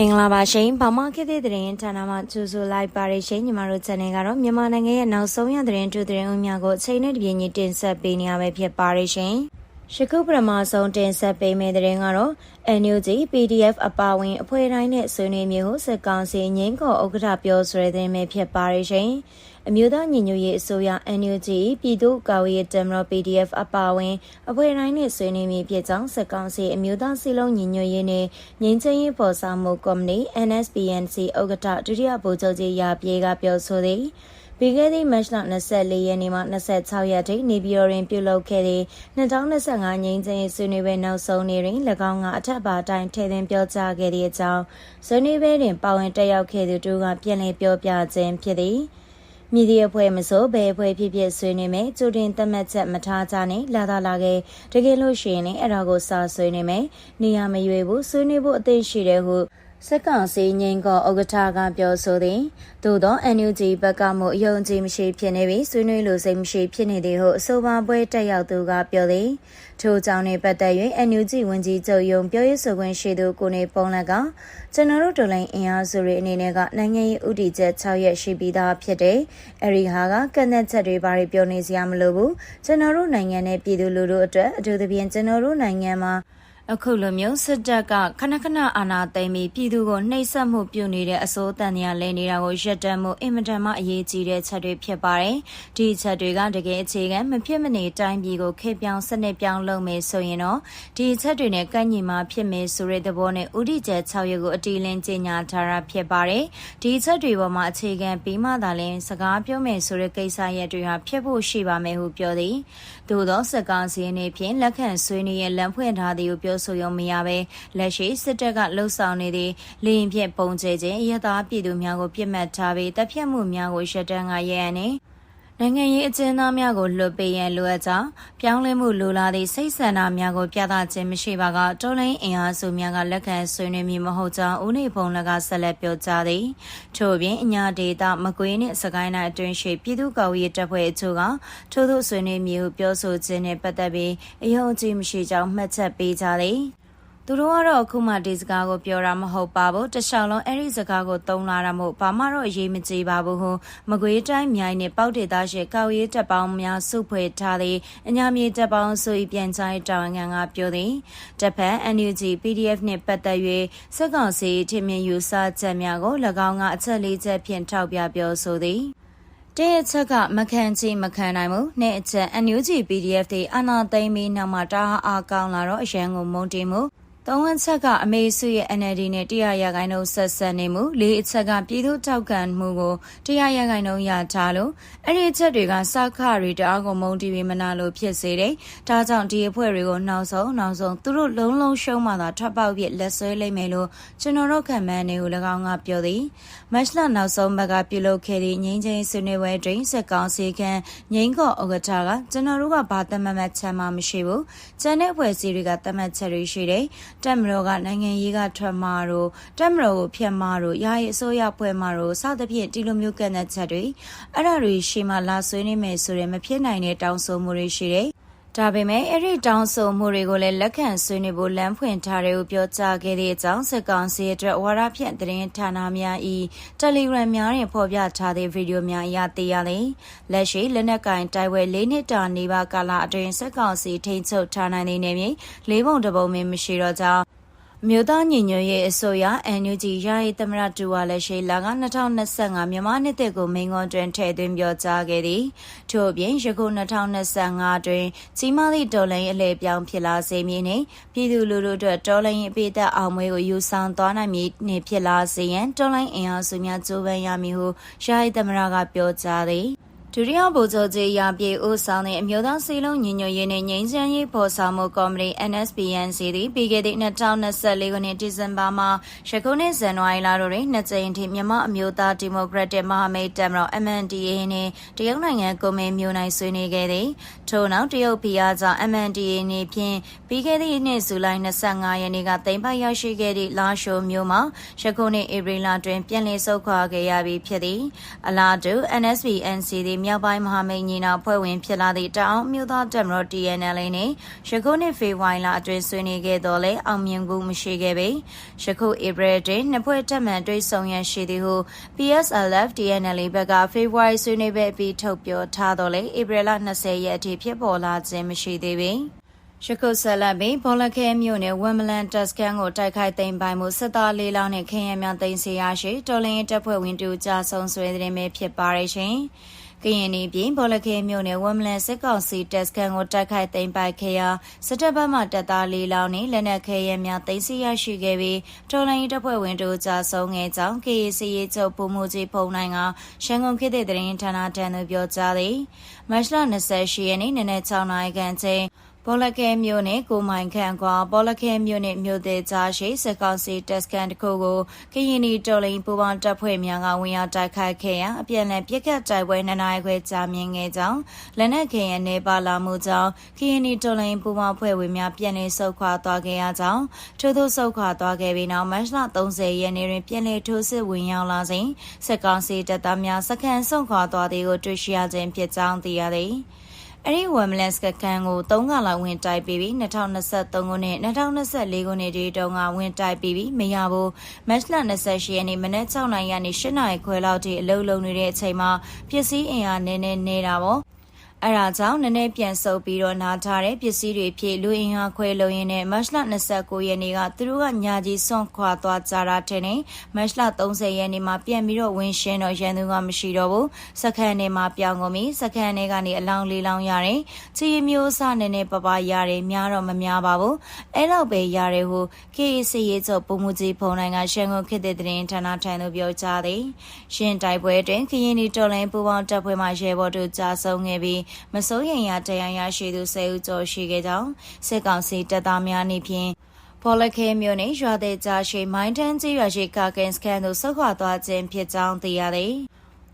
မင်္ဂလာပါရှင်။ဘာမှခေတ်သစ်သတင်းဌာနမှကြိုဆိုလိုက်ပါရရှင်။ညီမတို့ channel ကတော့မြန်မာနိုင်ငံရဲ့နောက်ဆုံးရသတင်းတူသတင်းဦးများကိုအချိန်နဲ့တပြေးညီတင်ဆက်ပေးနေရမှာဖြစ်ပါရရှင်။ ရှကုပရမဆုံးတင်ဆက်ပေးမယ့်သတင်းကတော့ NUG PDF အပါဝင်အဖွဲ့တိုင်းနဲ့ဆွေးနွေးမျိုးကိုစစ်ကောင်စီငင်းခေါ်ဥက္ကဋ္ဌပြောဆိုတဲ့သတင်းပဲဖြစ်ပါရရှင်။အမျိုးသားညီညွတ်ရေးအစိုးရ NUG ပြည်သူ့ကာကွယ်ရေးတမတော် PDF အပါအဝင်အဖွဲ့တိုင်းနဲ့ဆွေးနွေးမိဖြစ်ကြောင်းစစ်ကောင်စီအမျိုးသားစီလုံးညီညွတ်ရေးနဲ့ငြိမ်းချမ်းရေးပေါ်ဆောင်မှုကော်မတီ NSPNC ဥက္ကဋ္ဌဒုတိယဗိုလ်ချုပ်ကြီးရာပြေကပြောဆိုသည် ပြီးခဲ့သည့်မတ်လ24ရက်နေ့မှ26ရက်ထိနေပြည်တော်တွင်ပြုလုပ်ခဲ့သည့်2025ငြိမ်းချမ်းရေးဆွေးနွေးပွဲနောက်ဆုံးနေ့တွင်၎င်းကအထက်ပါတိုင်းထည့်သွင်းပြောကြားခဲ့သည့်အကြောင်းဆွေးနွေးပွဲတွင်ပါဝင်တက်ရောက်ခဲ့သူတို့ကပြန်လည်ပြောပြခြင်းဖြစ်သည်။မြည်သည့်အဖွဲ့မဆိုဘယ်အဖွဲ့ဖြစ်ဖြစ်ဆွေးနွေးမယ်ကြိုတင်သတ်မှတ်ချက်မထားကြနဲ့လာသာလာခဲ့တကယ်လို့ရှိရင်လည်းအဲ့ဒါကိုစာဆွေးနွေးမယ်နေရာမရွေးဘူးဆွေးနွေးဖို့အသင့်ရှိတယ်ဟု စက်ကောင်စီငင်းကောဥက္ကဋ္ဌကပြောဆိုသည်သို့သော NUG ဘက်ကမှအယုံကြည်မရှိဖြစ်နေပြီးဆွေးနွေးလိုစိတ်မရှိဖြစ်နေသည်ဟုအဆိုပါပွဲတက်ရောက်သူကပြောသည်ထို့ကြောင့်နေပတ်သက်၍ NUG ဝန်ကြီးချုပ်ယုံပြောရေးဆိုခွင့်ရှိသူကိုနေပုံလက်ကကျွန်တော်တို့ဒလိုင်းအင်အားစုတွေအနေနဲ့ကနိုင်ငံရေးဥတီချက်6ရက်ရှိပြီးသားဖြစ်တယ်။အဲဒီဟာကကန့်သက်ချက်တွေဘာတွေပြောနေစရာမလိုဘူး။ကျွန်တော်တို့နိုင်ငံနဲ့ပြည်သူလူထုအတွက်အထူးသဖြင့်ကျွန်တော်တို့နိုင်ငံမှာ အခုလိုမျိုးစစ်တပ်ကခဏခဏအာဏာသိမ်းပြီးပြည်သူကိုနှိပ်စက်မှုပြုနေတဲ့အစိုးတန်တရားလဲနေတာကိုရပ်တန့်မှုအင်မတန်မှအရေးကြီးတဲ့ချက်တွေဖြစ်ပါတယ်။ဒီချက်တွေကတကယ်အခြေခံမဖြစ်မနေတိုင်းပြည်ကိုခေပြောင်းစနစ်ပြောင်းလုပ်မယ်ဆိုရင်တော့ဒီချက်တွေနဲ့ကန့်ညီမှာဖြစ်မယ်ဆိုတဲ့သဘောနဲ့ဥတီချက်6ရက်ကိုအတီးလင်းကြေညာထားတာဖြစ်ပါတယ်။ဒီချက်တွေပေါ်မှာအခြေခံပြီးမှသာလင်းစကားပြောမယ်ဆိုတဲ့ကိစ္စရပ်တွေဟာဖြစ်ဖို့ရှိပါမယ်ဟုပြောသည်။ သို့သောစကားစီအနေဖြင့်လက်ခံဆွေးနွေးရလမ်းဖွင့်ထားသည်ကိုပြောဆိုရုံမရဘဲလက်ရှိစစ်တပ်ကလှုပ်ဆောင်နေသည့်လေရင်ဖြင့်ပုံကျဲခြင်းရသားပြည်သူများကိုပြစ်မှတ်ထားပြီးတပ်ဖြတ်မှုများကိုရှက်တန်းကရဲရန်နေ နိုင်ငံရေးအကျဉ်းသားများကိုလွတ်ပေးရန်လိုအပ်ကြောင်းပြောင်းလဲမှုလိုလားသည့်စိတ်ဆန္ဒများကိုပြသခြင်းမရှိပါကတော်လိုင်းအင်အားစုများကလက်ခံဆွေးနွေးမည်မဟုတ်ကြောင်းဦးနေဖုံလကဆက်လက်ပြောကြားသည်ထို့ပြင်အညာဒေတာမကွေးနှင့်စကိုင်းတိုင်းအတွင်းရှိပြည်သူ့ကာကွယ်ရေးတပ်ဖွဲ့အချို့ကထို့သို့ဆွေးနွေးမည်ဟုပြောဆိုခြင်းနှင့်ပတ်သက်ပြီးအယုံကြည်မရှိကြောင်းမှတ်ချက်ပေးကြသည် သူတို့ကတော့အခုမှဒီစကားကိုပြောတာမဟုတ်ပါဘူးတခြားလုံးအဲ့ဒီစကားကိုသုံးလာတာမို့ဘာမှတော့အရေးမကြီးပါဘူးဟုမကွေးတိုင်းမြိုင်နဲ့ပေါက်ဒေသရှိကောက်ရေးတပ်ပေါင်းများစုဖွဲ့ထားတဲ့အညာမြေတပ်ပေါင်းစု၏ပြန်ချိုင်းတောင်ငံကပြောသည်တပ်ဖက် NUG PDF နှင့်ပတ်သက်၍စက်ကောင်စီထင်မြင်ယူဆချက်များကို၎င်းကအချက်လေးချက်ဖြင့်ထောက်ပြပြောဆိုသည်တဲ့အချက်ကမခံချီမခံနိုင်ဘူး။နှစ်အချက် NUG PDF တွေအနာသိမ့်ပြီးနောက်မှာတအားအားကောင်းလာတော့အရန်ကိုမုန်းတင်မှု သုံးအချက်ကအမေစုရဲ့ NLD နဲ့တရားရဂိုင်းတို့ဆက်ဆက်နေမှုလေးအချက်ကပြည်သူထောက်ခံမှုကိုတရားရဂိုင်းတို့ရထားလို့အဲ့ဒီအချက်တွေကစခရီတအားကိုမုံတီးပြီးမနာလို့ဖြစ်စေတယ်။ဒါကြောင့်ဒီအဖွဲ့တွေကိုနောက်ဆုံးနောက်ဆုံးသူတို့လုံးလုံးရှုံးမှသာထပ်ပေါက်ပြလက်ဆွဲလိုက်မယ်လို့ကျွန်တော်တို့ခံမှန်းနေကို၎င်းကပြောသည်။မတ်လနောက်ဆုံးဘက်ကပြုလုပ်ခဲ့သည့်ငင်းချင်းဆွေးနွေးပွဲတွင်စက်ကောင်စီခန့်ငင်းကော့ဥက္ကဋ္ဌကကျွန်တော်တို့ကဘာတမတ်မှတ်ချက်မှမရှိဘူး။ကျန်တဲ့အဖွဲ့အစည်းတွေကတမတ်ချက်တွေရှိတယ်။တက်မတော်ကနိုင်ငံရေးကထွက်မှာတို့တက်မတော်ကိုဖျက်မှာတို့ယာယီအစိုးရဖွဲ့မှာတို့စသဖြင့်ဒီလိုမျိုးကန့်တဲ့ချက်တွေအဲ့ဒါတွေရှေ့မှာလာဆွေးနေမယ်ဆိုရင်မဖြစ်နိုင်တဲ့တောင်းဆိုမှုတွေရှိတယ် ဒါပေမဲ့အဲ့ဒီတောင်းဆိုမှုတွေကိုလည်းလက်ခံဆွေးနွေးဖို့လမ်းဖွင့်ထားတယ်လို့ပြောကြားခဲ့တဲ့အကြောင်းစက်ကောင်စီအတွက်ဝါရဖြန့်သတင်းဌာနများ၏ Telegram များတွင်ဖော်ပြထားတဲ့ဗီဒီယိုများအရသိရလေလက်ရှိလက်နက်ကင်တိုက်ပွဲ၄နှစ်တာနေပါကာလအတွင်းစက်ကောင်စီထိန်းချုပ်ထားနိုင်တဲ့နေမြေလေးပုံတပုံမင်းမရှိတော့ကြောင်း မြို့သားညီညွတ်ရေးအစိုးရ NUG ရာရေးသမရတူဝါလက်ရှိလာက2025မြန်မာနှစ်သက်ကိုမိန်ကွန်းတွင်ထည့်သွင်းပြောကြားခဲ့သည်ထို့အပြင်ယခု2025တွင်ကြီးမားသည့်တော်လိုင်းအလဲပြောင်းဖြစ်လာစေမည်နှင့်ပြည်သူလူထုအတွက်တော်လိုင်းအပိသက်အောင်မွေးကိုယူဆောင်သွားနိုင်မည်နှင့်ဖြစ်လာစေရန်တော်လိုင်းအင်အားစုများကြိုးပမ်းရမည်ဟုရာရေးသမရကပြောကြားသည် ဒုတိယဗိုလ်ချုပ်ကြီးရပြေဦးဆောင်တဲ့အမျိုးသားစီလုံးညီညွတ်ရေးနဲ့ငြိမ်းချမ်းရေးဖော်ဆောင်မှုကော်မတီ NSPNC သည်ပြီးခဲ့တဲ့2024ခုနှစ်ဒီဇင်ဘာမှာရခိုင်နဲ့ဇန်နဝါရီလတို့တွင်နှစ်ကြိမ်ထိမြန်မာအမျိုးသားဒီမိုကရက်တစ်မဟာမိတ်တပ်မတော် MNDAA နှင့်တရုတ်နိုင်ငံကိုမင်းမျိုးနိုင်ဆွေးနွေးခဲ့သည်ထို့နောက်တရုတ်ဖိအားကြောင့် MNDAA နှင့်ဖြင့်ပြီးခဲ့သည့်နှစ်ဇူလိုင်25ရက်နေ့ကတိမ်ပိုက်ရောက်ရှိခဲ့သည့်လာရှိုမြို့မှာရခိုင်နှင့်ဧပြီလတွင်ပြန်လည်ဆုတ်ခွာခဲ့ရပြီးဖြစ်သည်အလားတူ NSPNC သည်မြောက်ပိုင်းမဟာမိတ်ညီနောင်ဖွဲ့ဝင်ဖြစ်လာသည့်တအောင်မြို့သားတက်မတော် TNL နှင့်ယခုနှစ်ဖေဖော်ဝါရီလအတွင်းဆွေးနွေးခဲ့တော်လဲအောင်မြင်မှုမရှိခဲ့ပေယခုဧပြီတွင်နှစ်ဖွဲ့တက်မှန်တွေ့ဆုံရရှိသည်ဟု PSLF TNL ဘက်ကဖေဖော်ဝါရီဆွေးနွေးပွဲအပြီးထုတ်ပြောထားတော်လဲဧပြီလ20ရက်အထိဖြစ်ပေါ်လာခြင်းမရှိသေးပေရှကုဆက်လက်ပြီးဘောလခဲမြို့နယ်ဝမ်မလန်တက်စကန်ကိုတိုက်ခိုက်သိမ်းပိုင်မှုစစ်သားလေးလောင်းနဲ့ခရင်ရများသိမ်းစီရရှိတော်လင်းတပ်ဖွဲ့ဝင်တူကြဆုံးဆွေးတဲ့ මේ ဖြစ်ပါရရှင်။ ကရင်နီပြည်ဘောလခဲမြို့နယ်ဝမ်မလန်စစ်ကောင်စီတက်စကန်ကိုတိုက်ခိုက်သိမ်းပိုက်ခဲ့ရာစစ်တပ်ဘက်မှတပ်သားလေးလောင်းနဲ့လက်နက်ခဲရများသိမ်းစီရရှိခဲ့ပြီးတော်လင်းတပ်ဖွဲ့ဝင်တူကြဆုံးခဲ့ကြောင်း KAC ရေချုပ်ပုံမှုကြီးဖုံနိုင်ကရှန်ကုန်ခေတ်တဲ့သတင်းဌာနတန်သူပြောကြားသည်။မတ်လ28ရက်နေ့နနက်6နာရီခန့်ချိန် ဘောလခဲမြို့နယ်ကိုမိုင်ခန့်ကွာဘောလခဲမြို့နယ်မြို့သေးကြားရှိစကောင်စီတက်စကန်တစ်ခုကိုကရင်နီတော်လိန်ပူပေါင်းတပ်ဖွဲ့များကဝင်ရောက်တိုက်ခိုက်ခဲ့ရာအပြန်အလှန်ပြစ်ခတ်တိုက်ပွဲနှစ်နာရီခွဲကြာမြင့်ခဲ့ကြောင်းလက်နက်ခဲရနေပါလာမှုကြောင့်ကရင်နီတော်လိန်ပူပေါင်းဖွဲ့ဝင်များပြန်လည်ဆုတ်ခွာသွားခဲ့ရကြောင်းထို့သောဆုတ်ခွာသွားခဲ့ပြီးနောက်မတ်လ30ရက်နေ့တွင်ပြန်လည်ထိုးစစ်ဝင်ရောက်လာစဉ်စကောင်စီတပ်သားများစခန်းဆုံးခွာသွားသည်ကိုတွေ့ရှိရခြင်းဖြစ်ကြောင်းသိရသည် အဲ့ဒီဝမ်မလန်စကကန်ကို3ကလောက်ဝင်တိုက်ပြီးပြီး2023ခုနှစ်2024ခုနှစ်ဒီတုန်းကဝင်တိုက်ပြီးပြီးမရဘူးမတ်လ28ရက်နေ့မနက်6နာရီကနေ8နာရီခွဲလောက်ထိအလုပ်လုပ်နေတဲ့အချိန်မှာပစ္စည်းအင်အားနည်းနည်းနေတာပေါ့ အဲဒါကြောင့်နည်းနည်းပြန်ဆုပ်ပြီးတော့နားထားတဲ့ပစ္စည်းတွေဖြည့်လူအင်အားခွဲလုံရင်းနဲ့မတ်လ29ရက်နေ့ကသူတို့ကညာကြီးစွန့်ခွာသွားကြတာတဲ့နဲ့မတ်လ30ရက်နေ့မှာပြန်ပြီးတော့ဝင်ရှင်းတော့ရန်သူကမရှိတော့ဘူးစခန်းထဲမှာပြောင်းကုန်ပြီစခန်းထဲကနေအလောင်းလေးလောင်းရတယ်ချီမျိုးစနည်းနည်းပပရတယ်များတော့မများပါဘူးအဲ့လောက်ပဲရတယ်ဟု KAC ရေးချုပ်ပုံမှုကြီးဖုံနိုင်ကရှန်ကုန်ခေတ်တဲ့တင်ဌာနထိုင်သူပြောကြားသည်ရှင်းတိုက်ပွဲတွင်ခရင်ဒီတော်လိုင်းပူပေါင်းတပ်ဖွဲ့မှရဲဘော်တို့ကြာဆုံးခဲ့ပြီးမစိုးရိမ်ရတရားရရှိသူ10ဦးကျော်ရှိခဲ့ကြောင်းစစ်ကောင်စီတပ်သားများနေဖြင့်ဖော်လခဲမြို့နယ်ရွာတဲ့ကြားရှိမိုင်းတန်းကြီးရွာရှိကာကင်စကန်သို့ဆုတ်ခွာသွားခြင်းဖြစ်ကြောင်းသိရသည်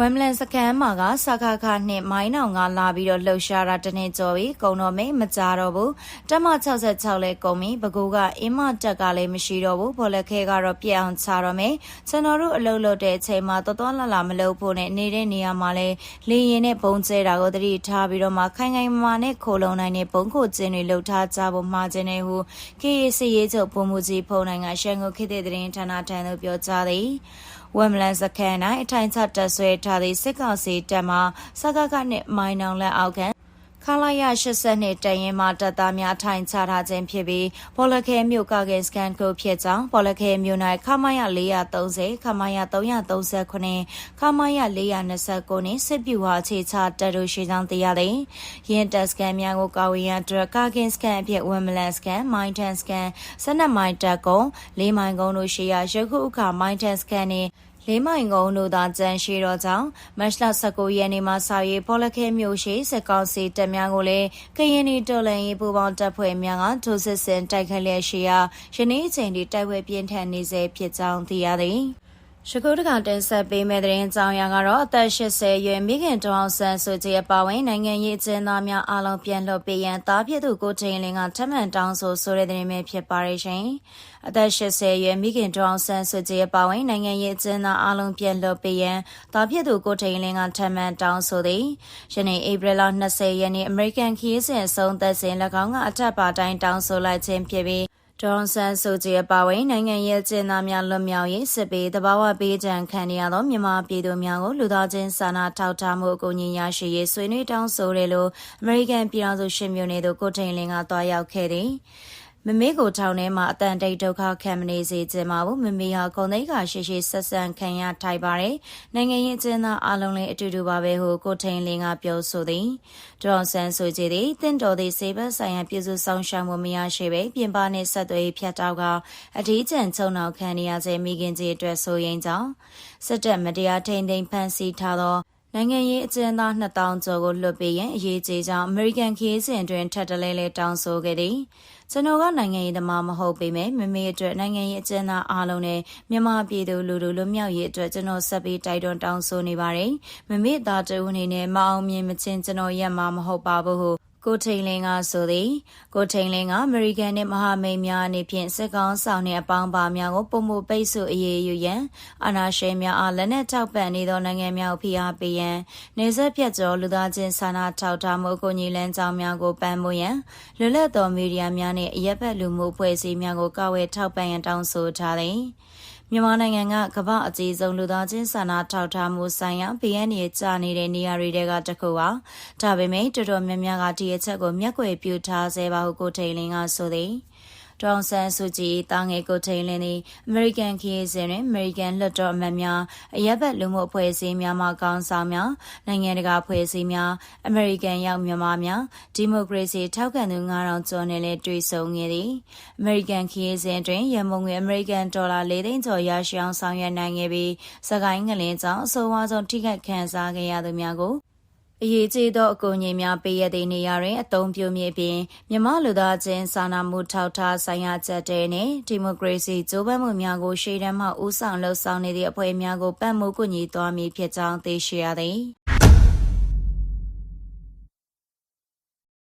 ဝမ်မလန်စကန်မှာကစခါခါနဲ့မိုင်းနောင်ကလာပြီးတော့လှုပ်ရှားတာတနေ့ကျော်ပြီကုံတော့မေးမကြတော့ဘူးတမ66လဲကုံပြီဘကူကအင်းမတက်ကလည်းမရှိတော့ဘူးဘော်လက်ခဲကတော့ပြက်အောင်ချတော့မေးကျွန်တော်တို့အလုပ်လုပ်တဲ့အချိန်မှာတော်တော်လာလာမလုပ်ဖို့နဲ့နေတဲ့နေရာမှာလဲလေရင်နဲ့ပုံကျဲတာကိုတတိထားပြီးတော့မှခိုင်ခိုင်မာမာနဲ့ခိုလုံနိုင်တဲ့ပုံခိုကျင်းတွေလှုပ်ထားကြဖို့မှာခြင်းနေဟု KAC ရေးချုပ်ပုံမှုကြီးဖုံနိုင်ကရှန်ကုန်ခေတ်တဲ့သတင်းဌာနထံသို့ပြောကြားသည် ဝမ်မလန်စခန်း၌အထိုင်ချတက်ဆွဲထားသည့်စစ်ကောင်စီတပ်မှစကကနှင့်မိုင်းနောင်လက်အောက်ခံ ခလာရ82တရင်မှာတပ်သားများထိုင်ချထားခြင်းဖြစ်ပြီးဘောလခဲမြို့ကကင်စကန်ကိုဖြစ်ကြောင်းဘောလခဲမြို့၌ခမရ430ခမရ339ခမရ429နှင့်စစ်ပြူဟာအခြေချတပ်တို့ရှိကြောင်းသိရသည်။ယင်းတပ်စကန်များကိုကာဝေးရန်အတွက်ကကင်စကန်အဖြစ်ဝမ်မလန်စကန်မိုင်းတန်စကန်စနက်မိုင်းတပ်ကုန်းလေးမိုင်ကုန်းတို့ရှိရာရုပ်ခုအခါမိုင်းတန်စကန်နှ င့်လေးမိုင်ကုန်းတို့သာကြန့်ရှိတော့ကြောင်းမတ်လ19ရက်နေ့မှာစာရေးပေါ်လခဲမျိုးရှိစကောက်စီတပ်များကိုလည်းကရင်နီတော်လန်ရေးပူပေါင်းတပ်ဖွဲ့များကထိုးစစ်ဆင်တိုက်ခိုက်လျက်ရှိရာယနေ့အချိန်ထိတိုက်ပွဲပြင်းထန်နေစေဖြစ်ကြောင်းသိရသည် ရှကုတကတင်ဆက်ပေးမဲ့တဲ့ကြောင်းရကတော့အသက်80ရွယ်မိခင်တောင်ဆန်းစုကြည်အပါဝင်နိုင်ငံရေးအကျဉ်းသားများအားလုံးပြန်လွှတ်ပေးရန်တားဖြစ်သူကိုချိန်လင်းကထပ်မံတောင်းဆိုဆိုတဲ့တဲ့မျိုးဖြစ်ပါရဲ့ရှင်။အသက်80ရွယ်မိခင်တောင်ဆန်းစုကြည်အပါဝင်နိုင်ငံရေးအကျဉ်းသားအားလုံးပြန်လွှတ်ပေးရန်တားဖြစ်သူကိုချိန်လင်းကထပ်မံတောင်းဆိုသည်။ယနေ့ဧပြီလ20ရက်နေ့အမေရိကန်ခရီးစဉ်အဆုံးသက်စဉ်၎င်းကအထက်ပါတိုင်းတောင်းဆိုလိုက်ခြင်းဖြစ်ပြီး ဒေါန်ဆန်ဆိုဂျီအပါဝင်နိုင်ငံရဲ့ကျင်းသားများလွတ်မြောက်ရေးစစ်ပေးတဘာဝပေးကြံခံရသောမြန်မာပြည်သူများကိုလူသားချင်းစာနာထောက်ထားမှုအကူအညီရရှိရေးဆွေးနွေးတောင်းဆိုတယ်လို့အမေရိကန်ပြည်ထောင်စုရှင်မြို့နယ်သို့ကိုထိန်လင်းကတွားရောက်ခဲ့သည် မမေကိုထောင်ထဲမှာအတန်တိတ်ဒုက္ခခံမနေစေချင်ပါဘူးမမေဟာဂုံသိက္ခာရှိရှိဆက်ဆံခံရထိုက်ပါတယ်နိုင်ငံရေးအကျဉ်းသားအလုံးလည်းအတူတူပါပဲဟုကိုထိန်လင်းကပြောဆိုသည်ဒေါန်ဆန်ဆိုကြည်သည်တင့်တော်သည့်စေဘတ်ဆိုင်ရာပြည်စုဆောင်ရှောက်မှုမရရှိပဲပြင်ပနှင့်ဆက်သွယ်ဖြတ်တောက်ကအထီးကျန်ချုံနောက်ခံရစေမိခင်ကြီးအတွက်ဆိုရင်ကြောင့်စစ်တပ်မတရားထိန်သိမ်းဖမ်းဆီးထားသောနိုင်ငံရေးအကျဉ်းသား2000ကျော်ကိုလွှတ်ပေးရန်အရေးကြီးကြောင်းအမေရိကန်ခီးစဉ်တွင်ထပ်တလဲလဲတောင်းဆိုခဲ့သည် ကျွန်တော်ကနိုင်ငံရေးသမားမဟုတ်ပေမဲ့မမေအတွက်နိုင်ငံရေးအကျဉ်းသားအားလုံးနဲ့မြန်မာပြည်သူလူထုလူမြောက်ရေးအတွက်ကျွန်တော်ဆက်ပြီးတိုက်တွန်းတောင်းဆိုနေပါတယ်မမေသားတူအနေနဲ့မအောင်မြင်မချင်းကျွန်တော်ရက်မှာမဟုတ်ပါဘူးဟု ကိုထိန်လင်းကဆိုသည်ကိုထိန်လင်းကအမေရိကန်နှင့်မဟာမိတ်များအနေဖြင့်စစ်ကောင်ဆောင်နှင့်အပေါင်းပါများကိုပုံမှုပိတ်ဆို့အရေးယူရန်အာဏာရှင်များအားလက်နက်ထောက်ပံ့နေသောနိုင်ငံများကိုဖိအားပေးရန်နေဆက်ပြတ်ကျော်လူသားချင်းစာနာထောက်ထားမှုကိုညီလန်းကြောင်းများကိုပံ့ပိုးရန်လွတ်လပ်သောမီဒီယာများနှင့်အရက်ဘက်လူမှုအဖွဲ့အစည်းများကိုကာဝယ်ထောက်ပံ့ရန်တောင်းဆိုထားသည် မြန်မာနိုင်ငံကကမ္ဘာအကြီးဆုံးလူသားချင်းစာနာထောက်ထားမှုဆိုင်ရာ BNA ကြာနေတဲ့နေရာတွေကတစ်ခုပါဒါပေမဲ့တော်တော်များများကဒီအချက်ကိုမျက်ကွယ်ပြုထားစေပါဟုကိုထိန်လင်းကဆိုသည် ဒေါန်ဆန်စုကြည်တာငယ်ကိုထိန်လင်းသည်အမေရိကန်ခရီးစဉ်တွင်အမေရိကန်လွှတ်တော်အမတ်များအရက်ဘက်လူမှုအဖွဲ့အစည်းများမှကောင်းဆောင်များနိုင်ငံတကာအဖွဲ့အစည်းများအမေရိကန်ရောက်မြန်မာများဒီမိုကရေစီထောက်ခံသူ9000ကျော်နဲ့လည်းတွေ့ဆုံခဲ့သည်အမေရိကန်ခရီးစဉ်တွင်ရန်မုံငွေအမေရိကန်ဒေါ်လာ၄သိန်းကျော်ရရှိအောင်ဆောင်ရွက်နိုင်ခဲ့ပြီးစကိုင်းငလင်းကြောင့်အဆိုးဝါးဆုံးထိခိုက်ခံစားခဲ့ရသူများကို အရေးကြီးသောအကူအညီများပေးရသည့်နေရာတွင်အသုံးပြုမည်ပြင်မြမလူသားချင်းစာနာမှုထောက်ထားဆိုင်ရာချက်တဲနှင့်ဒီမိုကရေစီကြိုးပမ်းမှုများကိုရှေ့တန်းမှဦးဆောင်လှုပ်ဆောင်နေသည့်အဖွဲ့များကိုပံ့ပိုးကူညီသွားမည်ဖြစ်ကြောင်းသိရှိရသည်